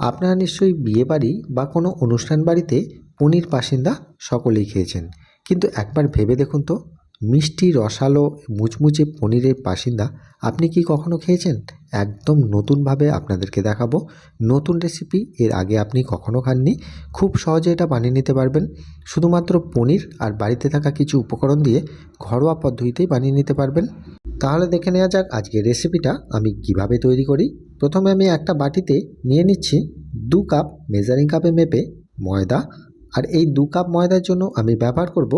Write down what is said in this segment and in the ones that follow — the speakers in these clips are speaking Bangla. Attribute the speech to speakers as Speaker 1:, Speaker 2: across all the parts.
Speaker 1: আপনারা নিশ্চয়ই বিয়ে বাড়ি বা কোনো অনুষ্ঠান বাড়িতে পনির পাসিন্দা সকলেই খেয়েছেন। কিন্তু একবার ভেবে দেখুন তো, মিষ্টি, রসালো, মুচমুচে পনিরের পাসিন্দা আপনি কি কখনো খেয়েছেন? একদম নতুনভাবে আপনাদেরকে দেখাবো। নতুন রেসিপি এর আগে আপনি কখনো খাননি। খুব সহজে এটা বানিয়ে নিতে পারবেন। শুধুমাত্র পনির আর বাড়িতে থাকা কিছু উপকরণ দিয়ে ঘরোয়া পদ্ধতিতেই বানিয়ে নিতে পারবেন। তাহলে দেখে নেওয়া যাক আজকের রেসিপিটা আমি কীভাবে তৈরি করি। প্রথমে আমি একটা বাটিতে নিয়ে নিচ্ছি দু কাপ মেজারিং কাপে মেপে ময়দা। আর এই দু কাপ ময়দার জন্য আমি ব্যবহার করব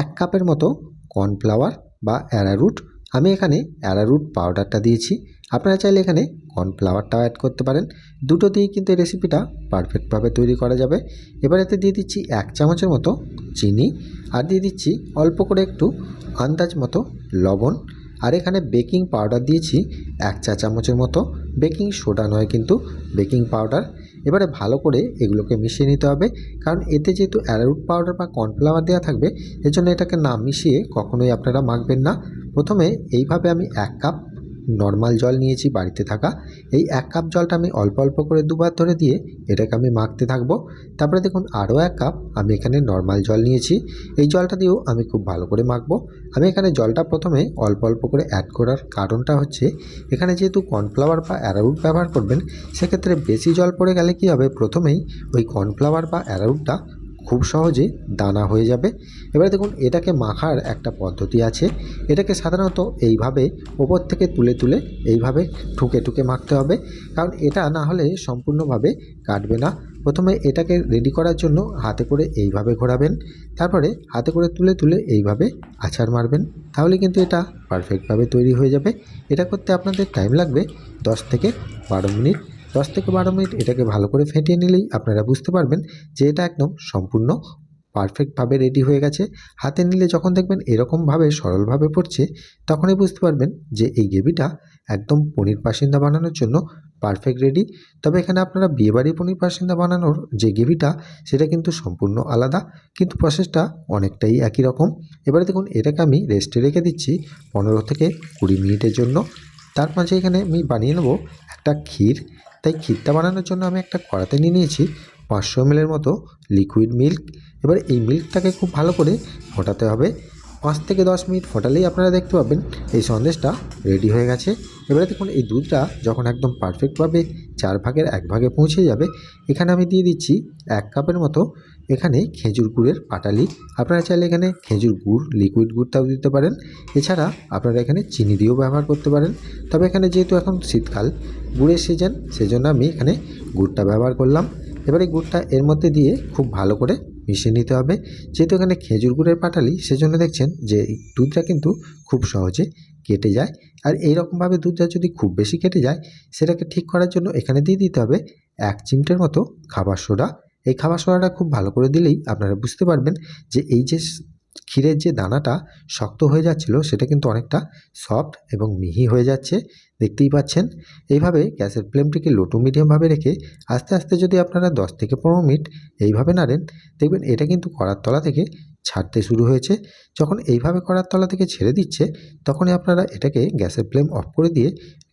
Speaker 1: এক কাপের মতো কর্নফ্লাওয়ার বা অ্যারারুট আমি এখানে অ্যারারুট পাউডারটা দিয়েছি। আপনারা চাইলে এখানে কর্নফ্লাওয়ারটাও অ্যাড করতে পারেন। দুটো দিয়েই কিন্তু এই রেসিপিটা পারফেক্টভাবে তৈরি করা যাবে। এবার এতে দিয়ে দিচ্ছি এক চামচের মতো চিনি। আর দিয়ে দিচ্ছি অল্প করে একটু আন্দাজ মতো লবণ। আর এখানে বেকিং পাউডার দিয়েছি এক চা চামচের মতো। বেকিং সোডা নয় কিন্তু, বেকিং পাউডার। এবারে ভালো করে এগুলোকে মিশিয়ে নিতে হবে, কারণ এতে যেহেতু অ্যারারুট পাউডার বা কর্নফ্লাওয়ার দেওয়া থাকবে এর জন্য এটাকে না মিশিয়ে কখনোই আপনারা মাখবেন না। প্রথমে এইভাবে আমি এক কাপ নর্মাল জল নিয়েছি বাড়িতে থাকা। এই এক কাপ জলটা আমি অল্প অল্প করে দুবার ধরে দিয়ে এটাকে আমি মাখতে থাকব। তারপরে দেখুন আরও এক কাপ আমি এখানে নর্মাল জল নিয়েছি। এই জলটা দিয়েও আমি খুব ভালো করে মাখবো। আমি এখানে জলটা প্রথমে অল্প অল্প করে অ্যাড করার কারণটা হচ্ছে, এখানে যেহেতু কর্নফ্লাওয়ার বা অ্যারারুট ব্যবহার করবেন, সেক্ষেত্রে বেশি জল পড়ে গেলে কি হবে? প্রথমেই ওই কর্নফ্লাওয়ার বা অ্যারারুটটা খুব সহজে দানা হয়ে যাবে। এবারে দেখুন, এটাকে মাখার একটা পদ্ধতি আছে। এটাকে সাধারণত এইভাবে ওপর থেকে তুলে তুলে এইভাবে ঠুকে ঠুকে মাখতে হবে। কারণ এটা না হলে সম্পূর্ণভাবে কাটবে না। প্রথমে এটাকে রেডি করার জন্য হাতে করে এইভাবে ঘোরাবেন। তারপরে হাতে করে তুলে তুলে এইভাবে আছাড় মারবেন। তাহলে কিন্তু এটা পারফেক্টভাবে তৈরি হয়ে যাবে। এটা করতে আপনাদের টাইম লাগবে দশ থেকে বারো মিনিট। দশ থেকে বারো মিনিট এটাকে ভালো করে ফেটিয়ে নিলেই আপনারা বুঝতে পারবেন যে এটা একদম সম্পূর্ণ পারফেক্টভাবে রেডি হয়ে গেছে। হাতে নিলে যখন দেখবেন এরকমভাবে সরলভাবে পড়ছে, তখনই বুঝতে পারবেন যে এই গ্রেভিটা একদম পনির পাসিন্দা বানানোর জন্য পারফেক্ট রেডি। তবে এখানে আপনারা বিয়েবাড়ি পনির পাসিন্দা বানানোর যে গ্রেভিটা, সেটা কিন্তু সম্পূর্ণ আলাদা, কিন্তু প্রসেসটা অনেকটাই একই রকম। এবারে দেখুন, এটাকে আমি রেস্টে রেখে দিচ্ছি পনেরো থেকে কুড়ি মিনিটের জন্য। তার মাঝে এখানে আমি বানিয়ে নেব একটা ক্ষীর। তাই ক্ষীরটা বানানোর জন্য আমি একটা কড়াতে নিয়ে নিয়েছি পাঁচশো এমএলের মতো লিকুইড মিল্ক এবার এই মিল্কটাকে খুব ভালো করে ফোটাতে হবে। পাঁচ থেকে দশ মিনিট ফোটালেই আপনারা দেখতে পাবেন এই সন্দেশটা রেডি হয়ে গেছে। এবারে দেখুন, এই দুধটা যখন একদম পারফেক্টভাবে চার ভাগের এক ভাগে পৌঁছে যাবে, এখানে আমি দিয়ে দিচ্ছি এক কাপের মতো এখানে খেজুর গুড়ের পাটালি। আপনারা চাইলে এখানে খেজুর গুড় লিকুইড গুড়টাও দিতে পারেন। এছাড়া আপনারা এখানে চিনি দিয়েও ব্যবহার করতে পারেন। তবে এখানে যেহেতু এখন শীতকাল গুড়ের সিজন সেজন্য আমি এখানে গুড়টা ব্যবহার করলাম। এবার এই গুড়টা এর মধ্যে দিয়ে খুব ভালো করে মিশিয়ে নিতে হবে। যেহেতু এখানে খেজুর গুড়ের পাটালি, সেজন্য দেখছেন যে দুধটা কিন্তু খুব সহজে কেটে যায়। আর এই রকমভাবে দুধটা যদি খুব বেশি কেটে যায়, সেটাকে ঠিক করার জন্য এখানে দিয়ে দিতে হবে এক চিমটের মতো খাবার সোডা। এই খাবার সোডাটা খুব ভালো করে দিলেই আপনারা বুঝতে পারবেন যে এই যে ক্ষীরের যে দানাটা শক্ত হয়ে যাচ্ছিল, সেটা কিন্তু অনেকটা সফট এবং মিহি হয়ে যাচ্ছে। দেখতেই পাচ্ছেন? এইভাবে গ্যাসের ফ্লেমটিকে লো টু মিডিয়ামভাবে রেখে আস্তে আস্তে যদি আপনারা দশ থেকে পনেরো মিনিট এইভাবে নাড়েন, দেখবেন এটা কিন্তু করার তলা থেকে ছাড়তে শুরু হয়েছে। যখন এইভাবে কড়ার তলা থেকে ছেড়ে দিচ্ছে, তখনই আপনারা এটাকে গ্যাসের ফ্লেম অফ করে দিয়ে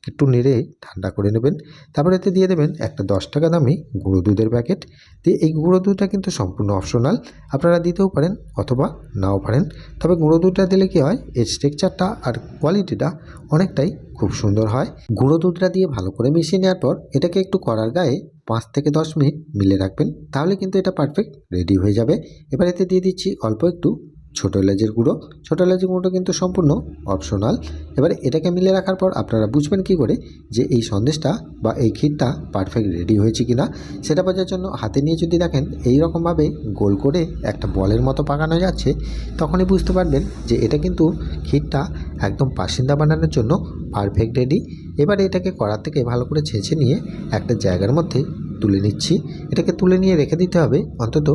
Speaker 1: একটু নেড়ে ঠান্ডা করে নেবেন। তারপরে এতে দিয়ে দেবেন একটা দশ টাকা দামি গুঁড়ো দুধের প্যাকেট। দিয়ে এই গুঁড়ো দুধটা কিন্তু সম্পূর্ণ অপশনাল। আপনারা দিতেও পারেন অথবা নাও পারেন। তবে গুঁড়ো দুধটা দিলে কী হয়, এর স্ট্রাকচারটা আর কোয়ালিটিটা অনেকটাই খুব সুন্দর হয়। গুঁড়ো দুধটা দিয়ে ভালো করে মিশিয়ে নেওয়ার পর এটাকে একটু কড়ার গায়ে পাঁচ থেকে দশ মিনিট মিলে রাখবেন, তাহলে কিন্তু এটা পারফেক্ট রেডি হয়ে যাবে। এবার এতে দিয়ে দিচ্ছি অল্প একটু ছোটো এলাচের গুঁড়ো। ছোটো এলাচের গুঁড়োটা কিন্তু সম্পূর্ণ অপশনাল এবারে এটাকে মিলে রাখার পর আপনারা বুঝবেন কি করে যে এই সন্দেশটা বা এই ক্ষীরটা পারফেক্ট রেডি হয়েছে কি না সেটা বোঝার জন্য হাতে নিয়ে যদি দেখেন এই রকমভাবে গোল করে একটা বলের মতো পাকানো যাচ্ছে, তখনই বুঝতে পারবেন যে এটা কিন্তু ক্ষীরটা একদম পাসিন্দা বানানোর জন্য পারফেক্ট রেডি এবারে এটাকে কড়ার থেকে ভালো করে ছেঁচে নিয়ে একটা জায়গার মধ্যে তুলে নিচ্ছি। এটাকে তুলে নিয়ে রেখে দিতে হবে অন্তত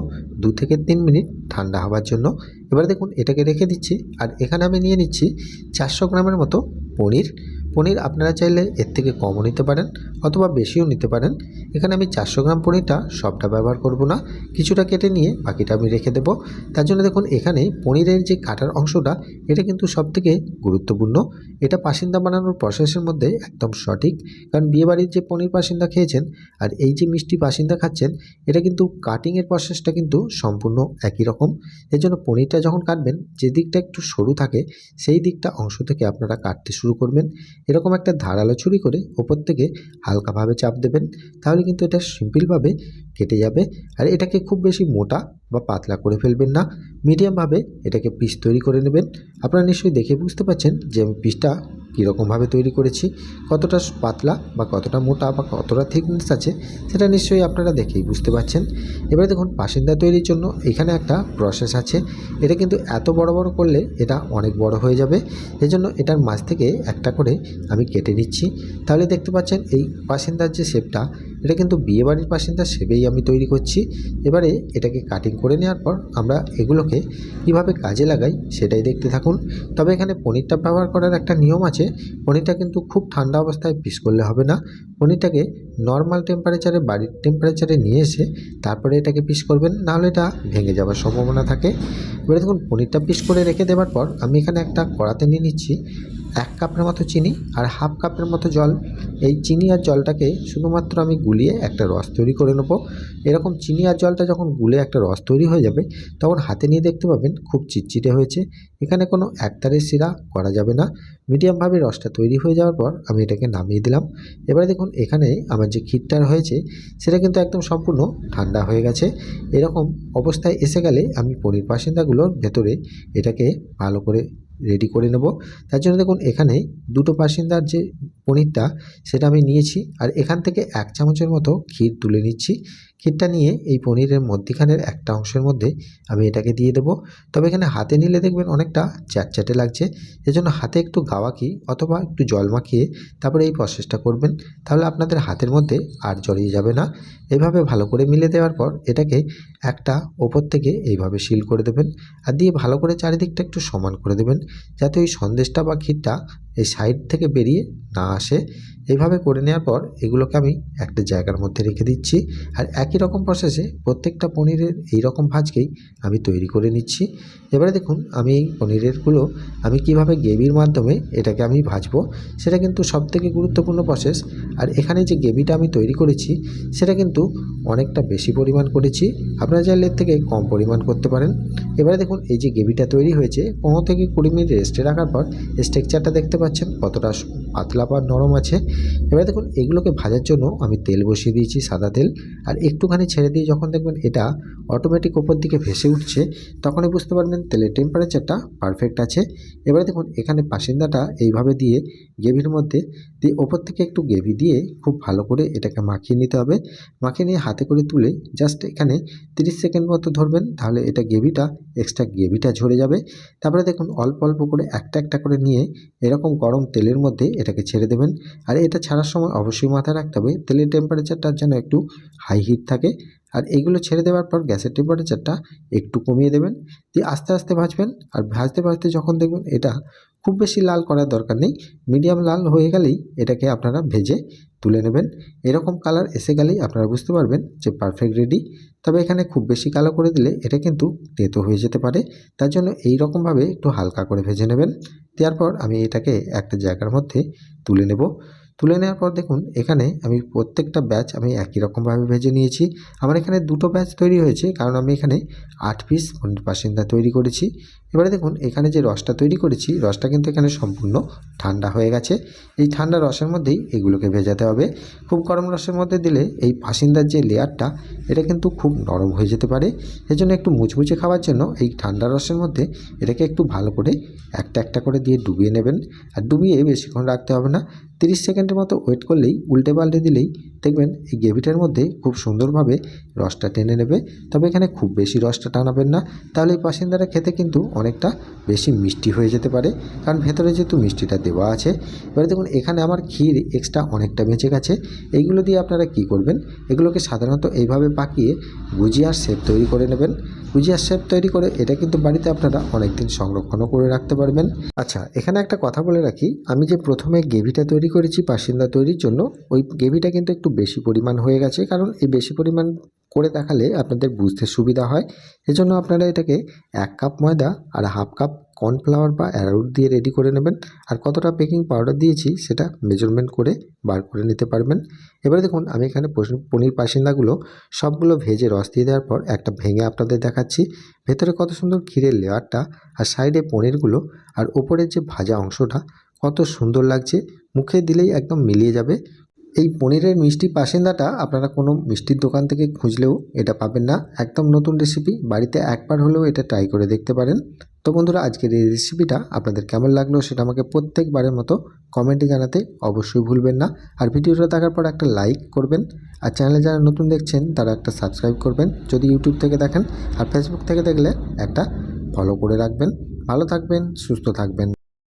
Speaker 1: দু থেকে তিন মিনিট ঠান্ডা হওয়ার জন্য। এবার দেখুন এটাকে রেখে দিচ্ছি। আর এখানে আমি নিয়ে নিচ্ছি চারশো গ্রামের মতো পনির। পনির আপনারা চাইলে এর থেকে কমও নিতে পারেন অথবা বেশিও নিতে পারেন। এখানে আমি চারশো গ্রাম পনিরটা সবটা ব্যবহার করব না, কিছুটা কেটে নিয়ে বাকিটা আমি রেখে দেবো। তার জন্য দেখুন, এখানে পনিরের যে কাটার অংশটা, এটা কিন্তু সবথেকে গুরুত্বপূর্ণ। এটা পাসিন্দা বানানোর প্রসেসের মধ্যে একদম সঠিক, কারণ বিয়েবাড়ির যে পনির পাসিন্দা খেয়েছেন আর এই যে মিষ্টি পাসিন্দা খাচ্ছেন, এটা কিন্তু কাটিংয়ের প্রসেসটা কিন্তু সম্পূর্ণ একই রকম। এর জন্য পনিরটা যখন কাটবেন, যে দিকটা একটু সরু থাকে, সেই দিকটা অংশ থেকে আপনারা কাটতে শুরু করবেন। এরকম একটা ধারালো ছুরি করে ওপর থেকে হালকাভাবে চাপ দেবেন, তাহলে কিন্তু এটা সিম্পলভাবে কেটে যাবে। আর এটাকে খুব বেশি মোটা বা পাতলা করে ফেলবেন না, মিডিয়ামভাবে এটাকে পিস তৈরি করে নেবেন। আপনারা নিশ্চয়ই দেখে বুঝতে পারছেন যে আমি পিসটা কীরকমভাবে তৈরি করেছি, কতটা পাতলা বা কতটা মোটা বা কতটা থিকনেস আছে, সেটা নিশ্চয়ই আপনারা দেখেই বুঝতে পারছেন। এবারে দেখুন, বাসিন্দা তৈরির জন্য এখানে একটা প্রসেস আছে। এটা কিন্তু এত বড় বড় করলে এটা অনেক বড় হয়ে যাবে। এজন্য এটার মাছ থেকে একটা করে আমি কেটে নিচ্ছি। তাহলে দেখতে পাচ্ছেন, এই বাসিন্দার যে শেপটা এটা কিন্তু বিয়েবাড়ির পাসিন্দার সেবেই আমি তৈরি করছি। এবারে এটাকে কাটিং করে নেওয়ার পর আমরা এগুলোকে কীভাবে কাজে লাগাই সেটাই দেখতে থাকুন। তবে এখানে পনিরটা ব্যবহার করার একটা নিয়ম আছে। পনিরটা কিন্তু খুব ঠান্ডা অবস্থায় পিস করলে হবে না। পনিরটাকে নর্মাল টেম্পারেচারে বাড়ির টেম্পারেচারে নিয়ে এসে তারপরে এটাকে পিস করবেন। নাহলে এটা ভেঙে যাওয়ার সম্ভাবনা থাকে। এবারে দেখুন, পনিরটা পিস করে রেখে দেওয়ার পর আমি এখানে একটা কড়াতে নিয়ে নিচ্ছি। এক কাপের মতো চিনি আর হাফ কাপের মতো জল। এই চিনি আর জলটাকে শুধুমাত্র আমি গুলিয়ে একটা রস তৈরি করে নেব। এরকম চিনি আর জলটা যখন গুলে একটা রস তৈরি হয়ে যাবে, তখন হাতে নিয়ে দেখতে পাবেন খুব চিটচিটে হয়েছে। এখানে কোনো একতারের শিরা করা যাবে না। মিডিয়ামভাবে রসটা তৈরি হয়ে যাওয়ার পর আমি এটাকে নামিয়ে দিলাম। এবারে দেখুন, এখানে আমার যে ক্ষীরটা হয়েছে সেটা কিন্তু একদম সম্পূর্ণ ঠান্ডা হয়ে গেছে। এরকম অবস্থায় এসে গেলে আমি পনির বাসিন্দাগুলোর ভেতরে এটাকে ভালো করে রেডি করে নেব। তার জন্য দেখুন, এখানে দুটো বাসিন্দার যে পনিরটা, সেটা আমি নিয়েছি। আর এখান থেকে এক চামচের মতো ক্ষীর তুলে নিচ্ছি। ক্ষীরটা নিয়ে এই পনিরের মধ্যিখানের একটা অংশের মধ্যে আমি এটাকে দিয়ে দেবো। তবে এখানে হাতে নিলে দেখবেন অনেকটা চ্যাটচ্যাটে লাগছে। এজন্য হাতে একটু গাওয়াকি অথবা একটু জল মাখিয়ে তারপরে এই প্রসেসটা করবেন। তাহলে আপনাদের হাতের মধ্যে আর জড়িয়ে যাবে না। এভাবে ভালো করে মিলে দেওয়ার পর এটাকে একটা ওপর থেকে এইভাবে সিল করে দেবেন। আর দিয়ে ভালো করে চারিদিকটা একটু সমান করে দেবেন। যাতে ওই সন্দেশটা বা ক্ষীরটা এই সাইড থেকে বেরিয়ে না আসে। এইভাবে করে নেওয়ার পর এগুলোকে আমি একটা জায়গার মধ্যে রেখে দিচ্ছি। আর একই রকম প্রসেসে প্রত্যেকটা পনিরের এই রকম ভাজকেই আমি তৈরি করে নিচ্ছি। এবারে দেখুন, আমি এই পনিরেরগুলো আমি কীভাবে গ্রেভির মাধ্যমে এটাকে আমি ভাজবো, সেটা কিন্তু সবথেকে গুরুত্বপূর্ণ প্রসেস আর এখানে যে গ্রেভিটা আমি তৈরি করেছি, সেটা কিন্তু অনেকটা বেশি পরিমাণ করেছি। আপনারা চাইলে থেকে কম পরিমাণ করতে পারেন। এবারে দেখুন, এই যে গ্রেভিটা তৈরি হয়েছে, পনেরো থেকে কুড়ি মিনিট রেস্টে রাখার পর স্ট্রাকচারটা দেখতে পাচ্ছেন কতটা পাতলা বা নরম আছে। এবারে দেখুন, এগুলোকে ভাজার জন্য আমি তেল বসিয়ে দিয়েছি, সাদা তেল। আর একটুখানি ছেড়ে দিয়ে যখন দেখবেন এটা অটোমেটিক ওপর দিকে ভেসে উঠছে, তখনই বুঝতে পারবেন তেলের টেম্পারেচারটা পারফেক্ট আছে। এবারে দেখুন, এখানে পাসিন্দাটা এইভাবে দিয়ে গ্রেভির মধ্যে দিয়ে ওপর থেকে একটু গ্রেভি দিয়ে খুব ভালো করে এটাকে মাখিয়ে নিতে হবে। মাখিয়ে নিয়ে হাতে করে তুলে জাস্ট এখানে তিরিশ সেকেন্ড মতো ধরবেন, তাহলে এটা গ্রেভিটা এক্সট্রা গ্রেভিটা ঝরে যাবে। তারপরে দেখুন, অল্প অল্প করে একটা একটা করে নিয়ে এরকম গরম তেলের মধ্যে এটাকে ছেড়ে দেবেন। আর এটা ছাড়ার সময় অবশ্যই মাথায় রাখতে হবে। তেলের টেম্পারেচারটা যেন একটু হাই হিট থাকে। আর এইগুলো ছেড়ে দেওয়ার পর গ্যাসের টেম্পারেচারটা একটু কমিয়ে দেবেন। দিয়ে আস্তে আস্তে ভাজবেন আর ভাজতে ভাজতে যখন দেখবেন এটা খুব বেশি লাল করার দরকার নেই মিডিয়াম লাল হয়ে গেলেই এটাকে আপনারা ভেজে তুলে নেবেন। এরকম কালার এসে গেলেই আপনারা বুঝতে পারবেন যে পারফেক্ট রেডি তবে এখানে খুব বেশি কালো করে দিলে এটা কিন্তু তেতো হয়ে যেতে পারে। তার জন্য এই রকমভাবে একটু হালকা করে ভেজে নেবেন। দেওয়ার পর আমি এটাকে একটা জায়গার মধ্যে তুলে নেব। তুলে নেওয়ার পর দেখুন, এখানে আমি প্রত্যেকটা ব্যাচ আমি একই রকমভাবে ভেজে নিয়েছি। আমার এখানে দুটো ব্যাচ তৈরি হয়েছে, কারণ আমি এখানে আট পিস বাসিন্দা তৈরি করেছি। এবারে দেখুন, এখানে যে রসটা তৈরি করেছি, রসটা কিন্তু এখানে সম্পূর্ণ ঠান্ডা হয়ে গেছে। এই ঠান্ডা রসের মধ্যেই এগুলোকে ভেজাতে হবে। খুব গরম রসের মধ্যে দিলে এই বাসিন্দার যে লেয়ারটা, এটা কিন্তু খুব নরম হয়ে যেতে পারে। এজন্য একটু মুচমুচে খাওয়ার জন্য এই ঠান্ডা রসের মধ্যে এটাকে একটু ভালো করে একটা একটা করে দিয়ে ডুবিয়ে নেবেন। আর ডুবিয়ে বেশিক্ষণ রাখতে হবে না। তিরিশ সেকেন্ডের মতো ওয়েট করলেই উল্টে পাল্টে দিলেই দেখবেন এই গ্রেভিটার মধ্যে খুব সুন্দরভাবে রসটা টেনে নেবে। তবে এখানে খুব বেশি রসটা টানাবেন না। তাহলে এই পাসিন্দাটা খেতে কিন্তু অনেকটা বেশি মিষ্টি হয়ে যেতে পারে। কারণ ভেতরে যেহেতু মিষ্টিটা দেওয়া আছে, এবারে দেখুন, এখানে আমার ক্ষীর এক্সট্রা অনেকটা বেঁচে গেছে। এইগুলো দিয়ে আপনারা কি করবেন? এগুলোকে সাধারণত এইভাবে পাকিয়ে গুজিয়ার শেপ তৈরি করে নেবেন। গুজিয়ার শেপ তৈরি করে এটা কিন্তু বাড়িতে আপনারা অনেক দিন সংরক্ষণও করে রাখতে পারবেন। আচ্ছা এখানে একটা কথা বলে রাখি। আমি যে প্রথমে গ্রেভিটা তৈরি করেছি পাসিন্দা তৈরির জন্য, ওই গ্রেভিটা কিন্তু একটু বেশি পরিমাণ হয়ে গেছে। কারণ এই বেশি পরিমাণ করে দেখালে আপনাদের বুঝতে সুবিধা হয়। এজন্য আপনারা এটাকে এক কাপ ময়দা আর হাফ কাপ কর্নফ্লাওয়ার বা অ্যারারুট দিয়ে রেডি করে নেবেন। আর কতটা বেকিং পাউডার দিয়েছি সেটা মেজারমেন্ট করে বার করে নিতে পারবেন। এবারে দেখুন, আমি এখানে পনির পাসিন্দাগুলো সবগুলো ভেজে রস দিয়ে দেওয়ার পর একটা ভেঙে আপনাদের দেখাচ্ছি। ভেতরে কত সুন্দর ক্ষীরের লেয়ারটা আর সাইডে পনিরগুলো আর ওপরের যে ভাজা অংশটা কত সুন্দর লাগছে। মুখে দিলেই একদম মিলিয়ে যাবে। এই পনিরের মিষ্টি পাসিন্দাটা আপনারা কোনো মিষ্টির দোকান থেকে খুঁজলেও এটা পাবেন না। একদম নতুন রেসিপি বাড়িতে একবার হলেও এটা ট্রাই করে দেখতে পারেন। তো বন্ধুরা, আজকের এই রেসিপিটা আপনাদের কেমন লাগল সেটা আমাকে প্রত্যেকবারের মতো কমেন্টে জানাতে অবশ্যই ভুলবেন না। আর ভিডিওটা দেখার পর একটা লাইক করবেন। আর চ্যানেলে যারা নতুন দেখছেন, তারা একটা সাবস্ক্রাইব করবেন। যদি ইউটিউব থেকে দেখেন আর ফেসবুক থেকে দেখলে একটা ফলো করে রাখবেন। ভালো থাকবেন, সুস্থ থাকবেন।